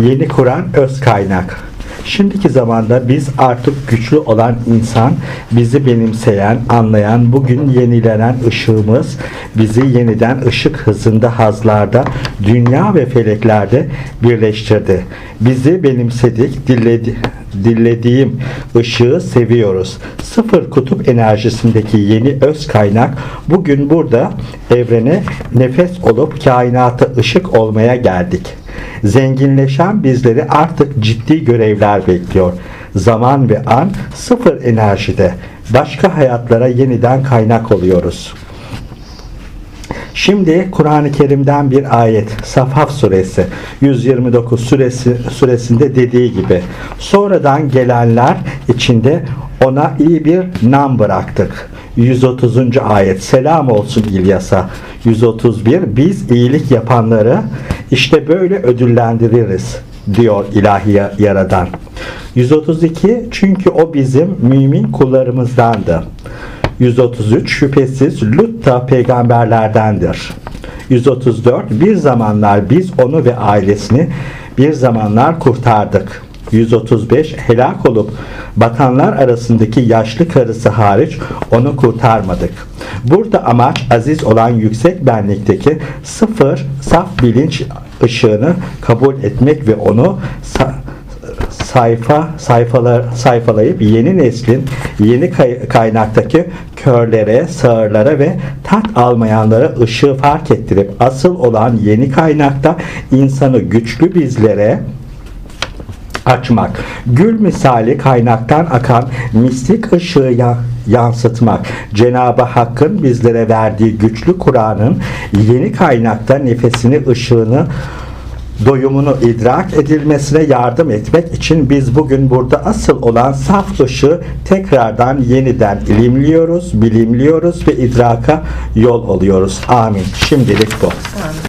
Yeni Kur'an öz kaynak. Şimdiki zamanda biz artık güçlü olan insan, bizi benimseyen, anlayan, bugün yenilenen ışığımız, bizi yeniden ışık hızında hazlarda, dünya ve feleklerde birleştirdi. Bizi benimsedik, dilledi, dillediğim ışığı seviyoruz. Sıfır kutup enerjisindeki yeni öz kaynak bugün burada evrene nefes olup kainata ışık olmaya geldik. Zenginleşen bizleri artık ciddi görevler bekliyor. Zaman ve an sıfır enerjide. Başka hayatlara yeniden kaynak oluyoruz. Şimdi Kur'an-ı Kerim'den bir ayet Safaf suresi 129 suresi suresinde dediği gibi sonradan gelenler içinde ona iyi bir nam bıraktık. 130. ayet Selam olsun İlyas'a 131 Biz iyilik yapanları işte böyle ödüllendiririz diyor ilahi yaradan. 132 Çünkü o bizim mümin kullarımızdandı. 133 şüphesiz Lut da peygamberlerdendir. 134 bir zamanlar biz onu ve ailesini bir zamanlar kurtardık. 135 helak olup bakanlar arasındaki yaşlı karısı hariç onu kurtarmadık. Burada amaç aziz olan yüksek benlikteki sıfır saf bilinç ışığını kabul etmek ve onu sa- sayfa sayfalar sayfalayıp yeni neslin yeni kay- kaynaktaki körlere, sağırlara ve tat almayanlara ışığı fark ettirip asıl olan yeni kaynakta insanı güçlü bizlere açmak. Gül misali kaynaktan akan mistik ışığı ya- yansıtmak. Cenab-ı Hakk'ın bizlere verdiği güçlü Kur'an'ın yeni kaynakta nefesini, ışığını doyumunu idrak edilmesine yardım etmek için biz bugün burada asıl olan saf ışığı tekrardan yeniden ilimliyoruz, bilimliyoruz ve idraka yol oluyoruz. Amin. Şimdilik bu.